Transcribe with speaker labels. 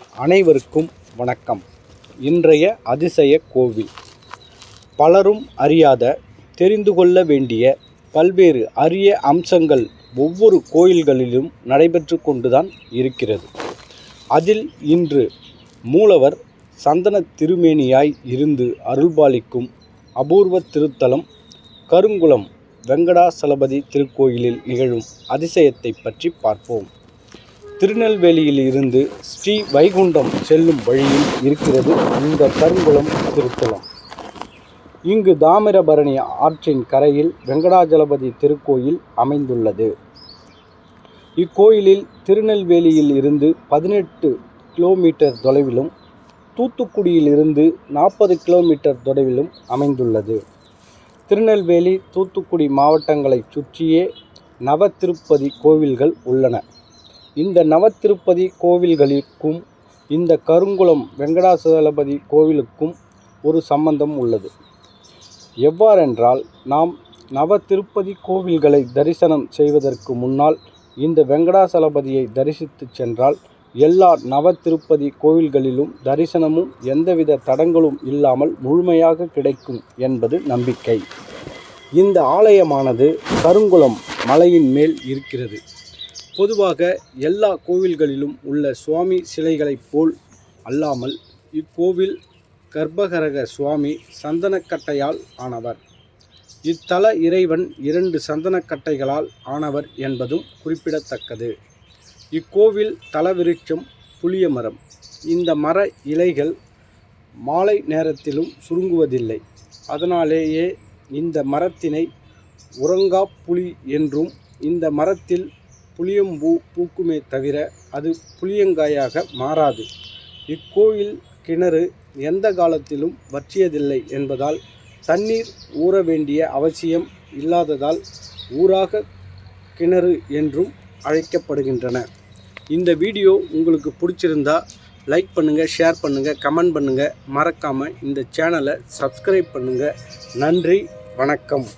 Speaker 1: அனைவருக்கும் வணக்கம். இன்றைய அதிசய கோவில். பலரும் அறியாத தெரிந்து கொள்ள வேண்டிய பல்வேறு அரிய அம்சங்கள் ஒவ்வொரு கோயில்களிலும் நடைபெற்று கொண்டுதான் இருக்கிறது. அதில் இன்று மூலவர் சந்தன திருமேனியாய் இருந்து அருள்பாலிக்கும் அபூர்வ திருத்தலம் கருங்குளம் வெங்கடாசலபதி திருக்கோயிலில் நிகழும் அதிசயத்தை பற்றி பார்ப்போம். திருநெல்வேலியில் இருந்து ஸ்ரீ வைகுண்டம் செல்லும் வழியில் இருக்கிறது இந்த கருங்குளம் திருத்தலம் இங்கு தாமிரபரணி ஆற்றின் கரையில் வெங்கடாஜலபதி திருக்கோயில் அமைந்துள்ளது. இக்கோயிலில் திருநெல்வேலியில் இருந்து பதினெட்டு கிலோமீட்டர் தொலைவிலும் தூத்துக்குடியில் இருந்து நாற்பது கிலோமீட்டர் தொலைவிலும் அமைந்துள்ளது. திருநெல்வேலி தூத்துக்குடி மாவட்டங்களைச் சுற்றியே நவ திருப்பதி கோவில்கள் உள்ளன. இந்த நவத்திருப்பதி கோவில்களிற்கும் இந்த கருங்குளம் வெங்கடாசலபதி கோவிலுக்கும் ஒரு சம்பந்தம் உள்ளது. எவ்வாறென்றால் நாம் நவ திருப்பதி கோவில்களை தரிசனம் செய்வதற்கு முன்னால் இந்த வெங்கடாசலபதியை தரிசித்து சென்றால் எல்லா நவ திருப்பதி கோவில்களிலும் தரிசனமும் எந்தவித தடங்களும் இல்லாமல் முழுமையாக கிடைக்கும் என்பது நம்பிக்கை. இந்த ஆலயமானது கருங்குளம் மலையின் மேல் இருக்கிறது. பொதுவாக எல்லா கோவில்களிலும் உள்ள சுவாமி சிலைகளைப் போல் அல்லாமல் இக்கோவில் கர்ப்பகரக சுவாமி சந்தனக்கட்டையால் ஆனவர். இத்தல இறைவன் இரண்டு சந்தனக்கட்டைகளால் ஆனவர் என்பதும் குறிப்பிடத்தக்கது. இக்கோவில் தலவிருட்சம் புளிய மரம். இந்த மர இலைகள் மாலை நேரத்திலும் சுருங்குவதில்லை. அதனாலேயே இந்த மரத்தினை உறங்கா புலி என்றும் இந்த மரத்தில் புளியம்பூ பூக்குமே தவிர அது புளியங்காயாக மாறாது. இக்கோயில் கிணறு எந்த காலத்திலும் வற்றியதில்லை என்பதால் தண்ணீர் ஊற வேண்டிய அவசியம் இல்லாததால் ஊராக கிணறு என்றும் அழைக்கப்படுகின்றன. இந்த வீடியோ உங்களுக்கு பிடிச்சிருந்தா லைக் பண்ணுங்கள் ஷேர் பண்ணுங்கள் கமெண்ட் பண்ணுங்கள் மறக்காமல் இந்த சேனலை சப்ஸ்கிரைப் பண்ணுங்கள் நன்றி வணக்கம்.